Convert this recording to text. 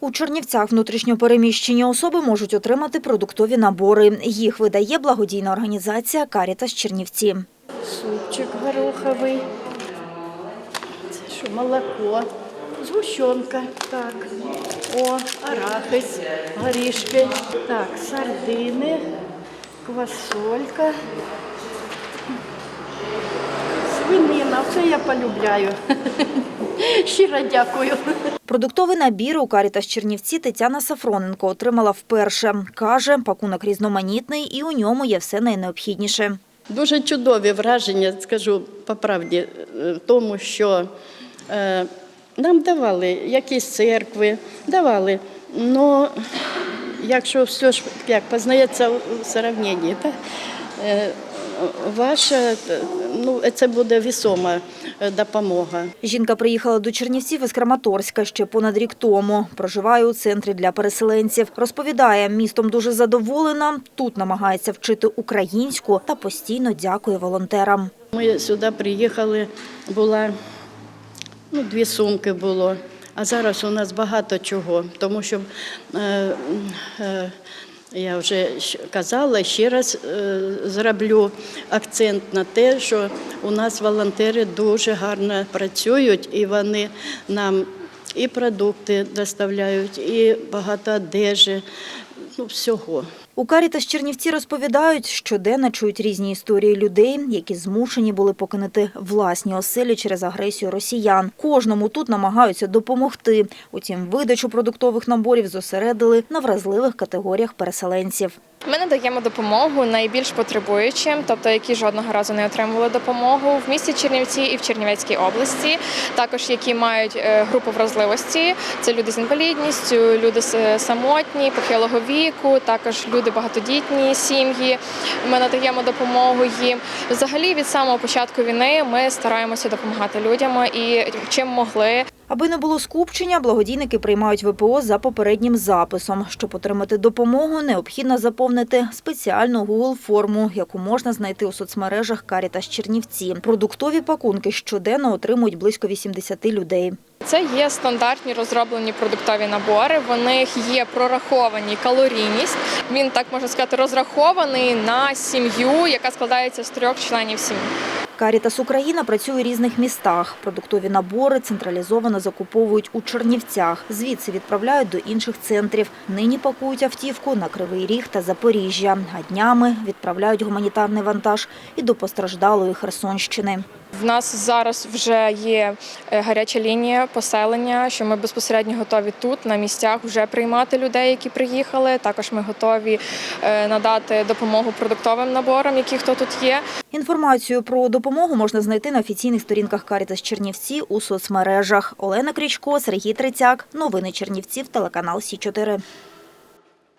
У Чернівцях внутрішньопереміщені особи можуть отримати продуктові набори. Їх видає благодійна організація «Карітас Чернівці». Супчик гороховий. Це що, молоко, згущенка, так. О, арахис, горішки. Так, сардини, квасолька. Свинина, це я полюбляю. Щиро дякую. Продуктовий набір у «Карітас Чернівці» Тетяна Сафроненко отримала вперше. Каже, пакунок різноманітний і у ньому є все найнеобхідніше. Дуже чудові враження, скажу по правді, е, тому, що е, нам давали якісь церкви, давали. Но якщо все ж як познається в так, е, ваша, ну, це буде вісома е, допомога. Жінка приїхала до Чернівців із Краматорська ще понад рік тому. Проживає у центрі для переселенців. Розповідає, містом дуже задоволена. Тут намагається вчити українську та постійно дякує волонтерам. Ми сюди приїхали, була ну, дві сумки було. А зараз у нас багато чого, тому що е, е, я вже казала, ще раз е, зроблю акцент на те, що у нас волонтери дуже гарно працюють і вони нам і продукти доставляють, і багато одежі, ну всього. У «Карітас Чернівці» розповідають, щоденно чують різні історії людей, які змушені були покинути власні оселі через агресію росіян. Кожному тут намагаються допомогти. Утім, видачу продуктових наборів зосередили на вразливих категоріях переселенців. Ми надаємо допомогу найбільш потребуючим, тобто які жодного разу не отримували допомогу в місті Чернівці і в Чернівецькій області. Також які мають е, групу вразливості. Це люди з інвалідністю, люди самотні, похилого віку, також люди багатодітні сім'ї. Ми надаємо допомогу їм. Взагалі від самого початку війни ми стараємося допомагати людям і чим могли. Аби не було скупчення, благодійники приймають ВПО за попереднім записом. Щоб отримати допомогу, необхідно заповнити спеціальну Google-форму, яку можна знайти у соцмережах «Карітас Чернівці». Продуктові пакунки щоденно отримують близько 80 людей. Це є стандартні розроблені продуктові набори. В них є прораховані калорійність. Він так можна сказати розрахований на сім'ю, яка складається з трьох членів сім'ї. «Карітас Україна» працює у різних містах. Продуктові набори централізовано закуповують у Чернівцях. Звідси відправляють до інших центрів. Нині пакують автівку на Кривий Ріг та Запоріжжя. А днями відправляють гуманітарний вантаж і до постраждалої Херсонщини. В нас зараз вже є е, гаряча лінія поселення, що ми безпосередньо готові тут на місцях вже приймати людей, які приїхали. Також ми готові е, надати допомогу продуктовим наборам, які хто тут є. Інформацію про допомогу можна знайти на офіційних сторінках «Карітас Чернівці» у соцмережах. Олена Крічко, Сергій Трицяк. Новини Чернівців, телеканал Сі 4